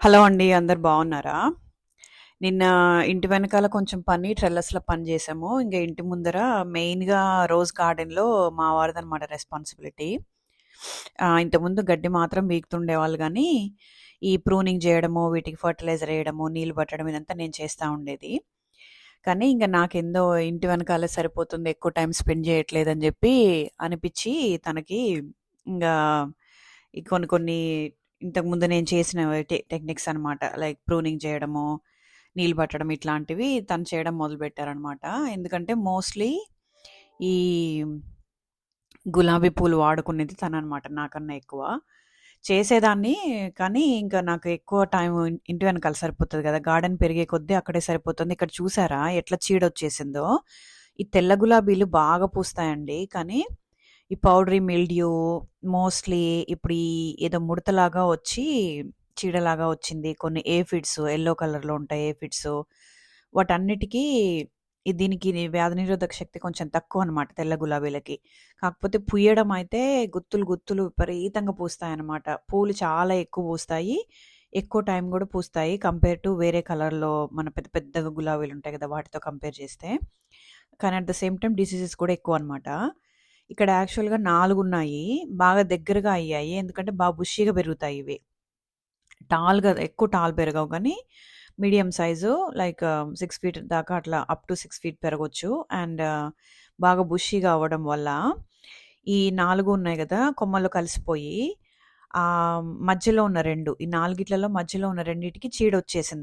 Hello అండి. అందరు బాగున్నారా నిన్న ఇంటి వెనకాల కొంచెం పని ట్రెల్లర్స్‌లో పని చేసాము ఇంకా ఇంటి ముందర మెయిన్‌గా రోజ్ గార్డెన్‌లో మా వారిదనమాట రెస్పాన్సిబిలిటీ. ఇంతకుముందు గడ్డి మాత్రం పీకుతుండేవాళ్ళు కానీ ఈ ప్రూనింగ్ చేయడము వీటికి ఫర్టిలైజర్ వేయడము నీళ్ళు పట్టడం ఇదంతా నేను చేస్తూ ఉండేది. కానీ ఇంకా నాకెందో ఇంటి వెనకాల సరిపోతుంది. ఎక్కువ టైం స్పెండ్ చేయట్లేదని చెప్పి అనిపించి తనకి ఇంకా కొన్ని కొన్ని ఇంతకుముందు నేను చేసిన టె టెక్నిక్స్ అనమాట. లైక్ ప్రూనింగ్ చేయడము, నీళ్ళు పట్టడం ఇట్లాంటివి తను చేయడం మొదలుపెట్టారనమాట. ఎందుకంటే మోస్ట్‌లీ ఈ గులాబీ పూలు వాడుకునేది తననమాట నాకన్నా ఎక్కువ. చేసేదాన్ని కానీ ఇంకా నాకు ఎక్కువ టైం ఇంటి వెనకాల సరిపోతుంది కదా గార్డెన్ పెరిగే కొద్దీ అక్కడే సరిపోతుంది. ఇక్కడ చూసారా ఎట్లా చీడ వచ్చేసిందో ఈ తెల్ల గులాబీలు బాగా పూస్తాయండి. కానీ ఈ పౌడరీ మిల్డ్యూ మోస్ట్‌లీ ఇప్పుడు ఈ ఏదో ముడతలాగా వచ్చి చీడలాగా వచ్చింది. కొన్ని ఏఫిడ్స్ ఎల్లో కలర్‌లో ఉంటాయి ఏఫిడ్స్. ఫిడ్స్ వాటన్నిటికీ దీనికి వ్యాధి నిరోధక శక్తి కొంచెం తక్కువ అనమాట తెల్ల గులాబీలకి. కాకపోతే పూయడం అయితే గుత్తులు గుత్తులు విపరీతంగా పూస్తాయనమాట. పూలు చాలా ఎక్కువ పూస్తాయి. ఎక్కువ టైం కూడా పూస్తాయి. కంపేర్ టు వేరే కలర్‌లో మన పెద్ద పెద్ద గులాబీలు ఉంటాయి కదా వాటితో కంపేర్ చేస్తే. కానీ at the same time diseases కూడా ఎక్కువ అనమాట ఇక్కడ యాక్చువల్‌గా నాలుగు ఉన్నాయి. బాగా దగ్గరగా అయ్యాయి. ఎందుకంటే బాగా బుషీగా పెరుగుతాయి ఇవి. టాల్‌గా ఎక్కువ టాల్ పెరగవు కానీ medium size like six feet దాకా అట్లా అప్ టు సిక్స్ ఫీట్ పెరగచ్చు అండ్ బాగా బుషీగా అవ్వడం వల్ల ఈ నాలుగు ఉన్నాయి కదా కొమ్మలు కలిసిపోయి ఆ మధ్యలో ఉన్న రెండు ఈ నాలుగిట్లలో మధ్యలో ఉన్న రెండిటికి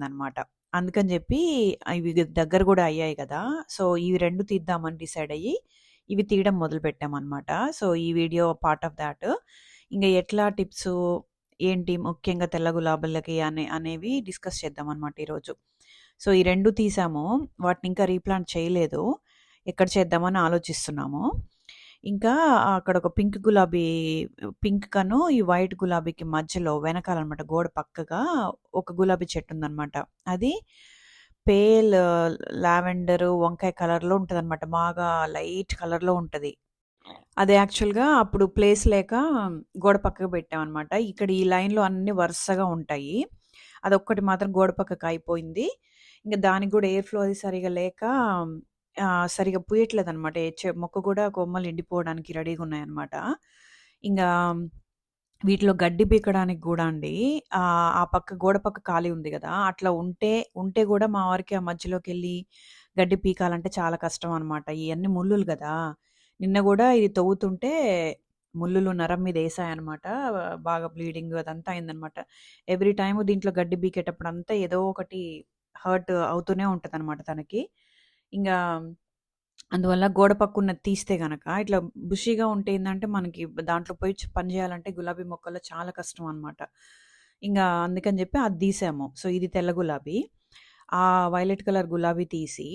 అనమాట అందుకని చెప్పి ఇవి దగ్గర కూడా అయ్యాయి కదా సో, ఇవి రెండు తీద్దామని డిసైడ్ అయ్యి, ఇవి తీయడం మొదలుపెట్టామనమాట. సో, ఈ వీడియో పార్ట్ ఆఫ్ దాట్ ఇంకా ఎట్లా టిప్స్ ఏంటి ముఖ్యంగా తెల్ల గులాబీలకి అనే అనేవి డిస్కస్ చేద్దామనమాట ఈరోజు. సో, ఈ రెండు తీసాము. వాటిని ఇంకా రీప్లాంట్ చేయలేదు. ఎక్కడ చేద్దామని ఆలోచిస్తున్నాము. ఇంకా అక్కడ ఒక పింక్ గులాబీ పింక్ కను ఈ వైట్ గులాబీకి మధ్యలో వెనకాలనమాట గోడ పక్కగా ఒక గులాబీ చెట్టు ఉందన్నమాట అది పేల్ లావెండర్, వంకాయ కలర్‌లో ఉంటదనమాట. బాగా లైట్ కలర్‌లో ఉంటుంది అది యాక్చువల్‌గా అప్పుడు ప్లేస్ లేక గోడ పక్కకు పెట్టామనమాట. ఇక్కడ ఈ లైన్‌లో అన్ని వరుసగా ఉంటాయి. అదొక్కటి మాత్రం గోడ పక్కకు అయిపోయింది. ఇంకా దానికి కూడా ఎయిర్ ఫ్లో అది సరిగా లేక సరిగా పూయట్లేదు అనమాట మొక్క కూడా కొమ్మలు ఎండిపోవడానికి రెడీగా ఉన్నాయన్నమాట ఇంకా వీటిలో గడ్డి పీకడానికి కూడా అండి ఆ పక్క గోడ పక్క ఖాళీ ఉంది కదా అట్లా ఉంటే ఉంటే కూడా మా వారికి ఆ మధ్యలోకి వెళ్ళి గడ్డి పీకాలంటే చాలా కష్టం అనమాట. ఇవన్నీ ముల్లులు కదా నిన్న కూడా ఇది తవ్వుతుంటే ముల్లులు నరం మీద ఏసాయనమాట. బాగా బ్లీడింగ్ అదంతా అయిందనమాట. ఎవ్రీ టైము దీంట్లో గడ్డి పీకేటప్పుడంతా ఏదో ఒకటి హర్ట్ అవుతూనే ఉంటదనమాట తనకి. ఇంకా అందువల్ల గోడ పక్కన తీస్తే గనక ఇట్లా బుషీగా ఉంటే ఏంటంటే మనకి దాంట్లో పోయి పని చేయాలంటే గులాబీ మొక్కల్లో చాలా కష్టం అనమాట. ఇంకా అందుకని చెప్పి అది తీసాము. సో, ఇది తెల్ల గులాబీ. ఆ వైలెట్ కలర్ గులాబీ తీసి,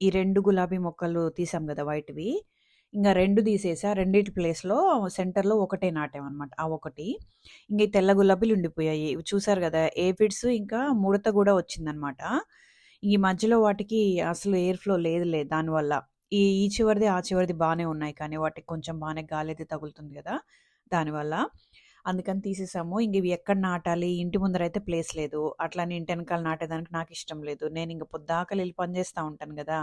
ఈ రెండు గులాబీ మొక్కలు తీసాం కదా వైట్‌వి. ఇంకా రెండు తీసేసి ఆ రెండింటి ప్లేస్‌లో సెంటర్‌లో ఒకటే నాటామన్నమాట ఆ ఒకటి. ఇంకా ఈ తెల్ల గులాబీలు ఉండిపోయాయి. ఇవి చూసారు కదా ఏఫిడ్స్ ఇంకా ముడత కూడా వచ్చిందనమాట. ఈ మధ్యలో వాటికి అసలు ఎయిర్ ఫ్లో లేదులే దానివల్ల. ఈ ఈ చివరిది, ఆ చివరిది బాగానే ఉన్నాయి. కానీ వాటికి కొంచెం బాగానే గాలి అయితే తగులుతుంది కదా దానివల్ల. అందుకని తీసేసాము. ఇంక ఇవి ఎక్కడ నాటాలి? ఇంటి ముందర అయితే ప్లేస్ లేదు. అట్లని ఇంటి వెనకాల నాటేదానికి నాకు ఇష్టం లేదు. నేను ఇంక పొద్దాకలెళ్ళి పని పనిచేస్తూ ఉంటాను కదా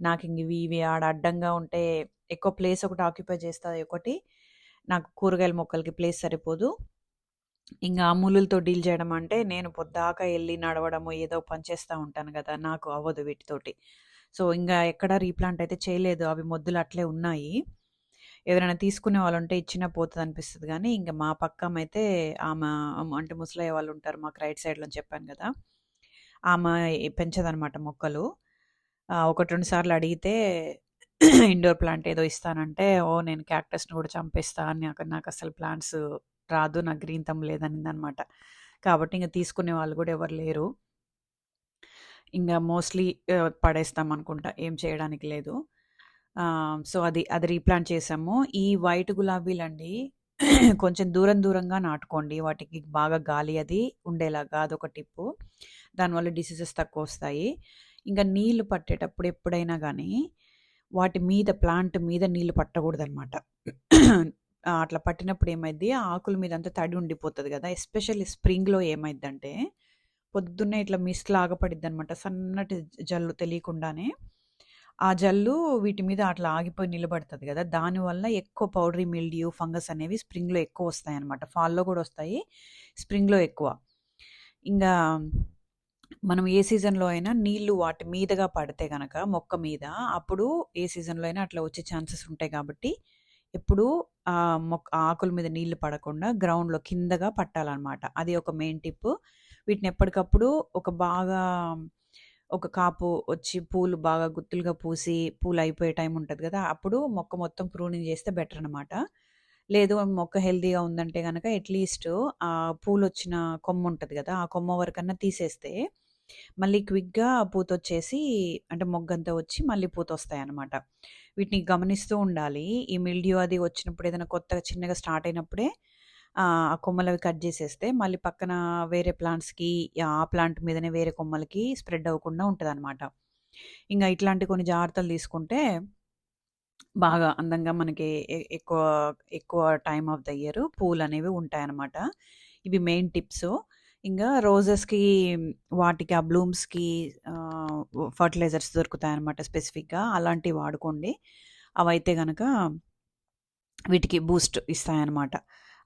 నాకు ఇంక ఇవి ఇవి ఆడ అడ్డంగా ఉంటే ఎక్కువ ప్లేస్ ఒకటి ఆక్యుపై చేస్తుంది ఒకటి. నాకు కూరగాయల మొక్కలకి ప్లేస్ సరిపోదు. ఇంకా ఆ డీల్ చేయడం అంటే నేను పొద్దాక వెళ్ళి నడవడము ఏదో పని చేస్తూ ఉంటాను కదా నాకు అవ్వదు వీటితోటి. సో, ఇంకా ఎక్కడ రీప్లాంట్ అయితే చేయలేదు. అవి మొద్దులు అట్లే ఉన్నాయి. ఎవరైనా తీసుకునే వాళ్ళు ఉంటే ఇచ్చినా పోతుంది అనిపిస్తుంది కానీ ఇంకా మా పక్కామైతే ఆమె అంటే ముసలయ్య వాళ్ళుంటారు మాకు రైట్ సైడ్‌లో అని చెప్పాను కదా ఆమె పెంచదనమాట మొక్కలు. ఒకటి రెండు సార్లు అడిగితే ఇండోర్ ప్లాంట్ ఏదో ఇస్తానంటే, ఓ నేను క్యాక్టస్‌ని కూడా చంపేస్తా నాకు అసలు ప్లాంట్స్ రాదు. నాకు గ్రీన్ థంబ్ లేదనిందనమాట. కాబట్టి ఇంకా తీసుకునే వాళ్ళు కూడా ఎవరు లేరు. ఇంకా మోస్ట్‌లీ పడేస్తాం అనుకుంటా ఏం చేయడానికి లేదు. సో, అది అది రీప్లాంట్ చేసాము. ఈ వైట్ గులాబీలండి కొంచెం దూరం దూరంగా నాటుకోండి. వాటికి బాగా గాలి అది ఉండేలాగా అదొక టిప్పు. దానివల్ల డిసీజెస్ తక్కువ వస్తాయి ఇంకా నీళ్ళు పట్టేటప్పుడు ఎప్పుడైనా కానీ వాటి మీద ప్లాంట్ మీద నీళ్ళు పట్టకూడదనమాట. అట్లా పట్టినప్పుడు ఏమైద్ది, ఆకుల ఆకుల మీదంతా తడి ఉండిపోతుంది కదా ఎస్పెషల్లీ స్ప్రింగ్‌లో ఏమైద్దంటే, పొద్దున్నే ఇట్లా మిస్ట్ లాగా పడిద్దనమాట. సన్నటి జల్లు తెలియకుండానే. ఆ జల్లు వీటి మీద అట్లా ఆగిపోయి నిలబడుతుంది కదా దానివల్ల ఎక్కువ పౌడరీ మిల్డ్యూ, ఫంగస్ అనేవి స్ప్రింగ్‌లో ఎక్కువ వస్తాయి అనమాట ఫాల్‌లో కూడా వస్తాయి స్ప్రింగ్‌లో ఎక్కువ. ఇంకా మనం ఏ సీజన్‌లో అయినా నీళ్ళు వాటి మీదగా పడితే కనుక మొక్క మీద, అప్పుడు ఏ సీజన్‌లో అయినా అట్లా వచ్చే ఛాన్సెస్ ఉంటాయి కాబట్టి, ఎప్పుడూ మొక్క ఆకుల మీద నీళ్ళు పడకుండా గ్రౌండ్‌లో కిందగా పట్టాలన్నమాట అది ఒక మెయిన్ టిప్. వీటిని ఎప్పటికప్పుడు ఒక బాగా ఒక కాపు వచ్చి పూలు బాగా గుత్తులుగా పూసి, పూలు అయిపోయే టైం ఉంటుంది కదా అప్పుడు మొక్క మొత్తం ప్రూనింగ్ చేస్తే బెటర్ అనమాట. లేదు మొక్క హెల్దీగా ఉందంటే కనుక అట్‌లీస్ట్ ఆ పూలు వచ్చిన కొమ్మ ఉంటుంది కదా ఆ కొమ్మ వరకన్నా తీసేస్తే, మళ్ళీ క్విక్‌గా పూతొచ్చేసి అంటే మొగ్గంతా వచ్చి మళ్ళీ పూతొస్తాయనమాట. వీటిని గమనిస్తూ ఉండాలి. ఈ మిల్డియో అది వచ్చినప్పుడు ఏదైనా కొత్తగా చిన్నగా స్టార్ట్ అయినప్పుడే ఆ కొమ్మలవి కట్ చేసేస్తే మళ్ళీ పక్కన వేరే ప్లాంట్స్‌కి ఆ ప్లాంట్ మీదనే వేరే కొమ్మలకి స్ప్రెడ్ అవ్వకుండా ఉంటుంది అనమాట ఇంకా ఇట్లాంటి కొన్ని జాగ్రత్తలు తీసుకుంటే బాగా అందంగా మనకి ఎక్కువ ఎక్కువ టైం ఆఫ్ ద ఇయర్ పూలు అనేవి ఉంటాయన్నమాట ఇవి మెయిన్ టిప్స్ ఇంకా రోజెస్‌కి వాటికి ఆ బ్లూమ్స్‌కి ఫర్టిలైజర్స్ దొరుకుతాయన్నమాట స్పెసిఫిక్‌గా. అలాంటివి వాడుకోండి. అవైతే కనుక వీటికి బూస్ట్ ఇస్తాయన్నమాట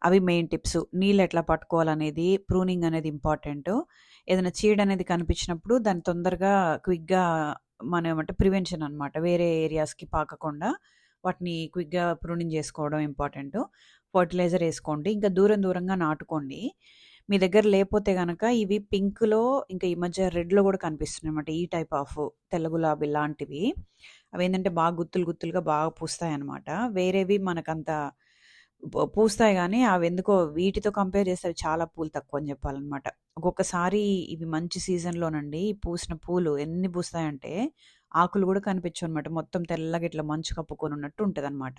అవి మెయిన్ టిప్స్. నీళ్ళు ఎట్లా పట్టుకోవాలనేది, ప్రూనింగ్ అనేది ఇంపార్టెంట్ ఏదైనా చీడ అనేది కనిపించినప్పుడు దాన్ని తొందరగా క్విక్‌గా మనం ఏమంటే ప్రివెన్షన్ అనమాట. వేరే ఏరియాస్‌కి పాకకుండా వాటిని క్విక్‌గా ప్రూనింగ్ చేసుకోవడం ఇంపార్టెంట్ ఫర్టిలైజర్ వేసుకోండి ఇంకా దూరం దూరంగా నాటుకోండి. మీ దగ్గర లేకపోతే కనుక ఇవి పింక్‌లో ఇంకా ఈ మధ్య రెడ్‌లో కూడా కనిపిస్తున్నాయి అనమాట ఈ టైప్ ఆఫ్ తెల్ల గులాబీ లాంటివి. అవి ఏంటంటే బాగా గుత్తులు గుత్తులుగా బాగా పూస్తాయి అనమాట వేరేవి మనకంత పూస్తాయి కానీ అవి ఎందుకో వీటితో కంపేర్ చేస్తే అవి చాలా పూలు తక్కువ అని చెప్పాలన్నమాట ఒక్కొక్కసారి ఇవి మంచి సీజన్‌లోనండి పూసిన పూలు ఎన్ని పూస్తాయంటే ఆకులు గూడా కనిపించవనమాట. మొత్తం తెల్లగా ఇట్లా మంచు కప్పుకొని ఉన్నట్టు ఉంటుంది అనమాట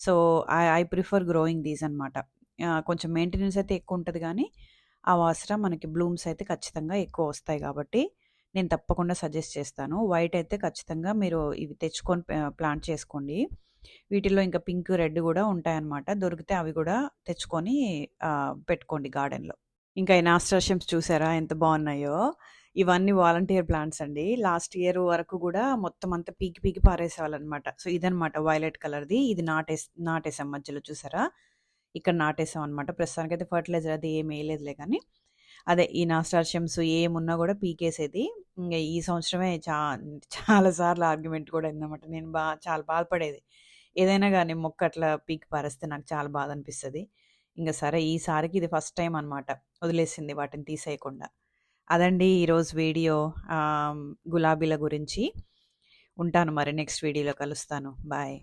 so, I I prefer growing these అనమాట. కొంచెం మెయింటెనెన్స్ అయితే ఎక్కువ ఉంటుంది కానీ ఆ వాసన మనకి బ్లూమ్స్ అయితే ఖచ్చితంగా ఎక్కువ వస్తాయి కాబట్టి నేను తప్పకుండా సజెస్ట్ చేస్తాను. వైట్ అయితే ఖచ్చితంగా మీరు ఇవి తెచ్చుకొని ప్లాంట్ చేసుకోండి. వీటిల్లో ఇంకా పింక్, రెడ్ కూడా ఉంటాయన్నమాట. దొరికితే అవి కూడా తెచ్చుకొని పెట్టుకోండి గార్డెన్‌లో. ఇంకా ఈ నాస్టార్షియమ్స్ చూసారా ఎంత బాగున్నాయో ఇవన్నీ వాలంటీర్ ప్లాంట్స్ అండి. లాస్ట్ ఇయర్ వరకు కూడా మొత్తం అంతా పీకి పీకి పారేసేవాళ్ళనమాట. సో, ఇదనమాట వైలెట్ కలర్‌ది. ఇది నాటేస్ నాటేసాం మధ్యలో చూసారా? ఇక్కడ నాటేసాం అనమాట. అయితే ఫర్టిలైజర్ అది ఏం వేయలేదులే కానీ అదే ఈ నాస్టార్షియమ్స్ ఏమున్నా కూడా పీకేసేది. ఇంకా ఈ సంవత్సరమే చా చాలా సార్లు ఆర్గ్యుమెంట్ కూడా అయిందన్నమాట నేను బాగా చాలా బాధపడేది. ఏదైనా కానీ మొక్క అట్లా పీకి పారేస్తే నాకు చాలా బాధ అనిపిస్తుంది ఇంకా సరే ఈసారికి ఇది ఫస్ట్ టైం అనమాట. వదిలేసింది వాటిని తీసేయకుండా. అదండి ఈరోజు వీడియో గులాబీల గురించి. ఉంటాను మరి నెక్స్ట్ వీడియోలో కలుస్తాను. బాయ్.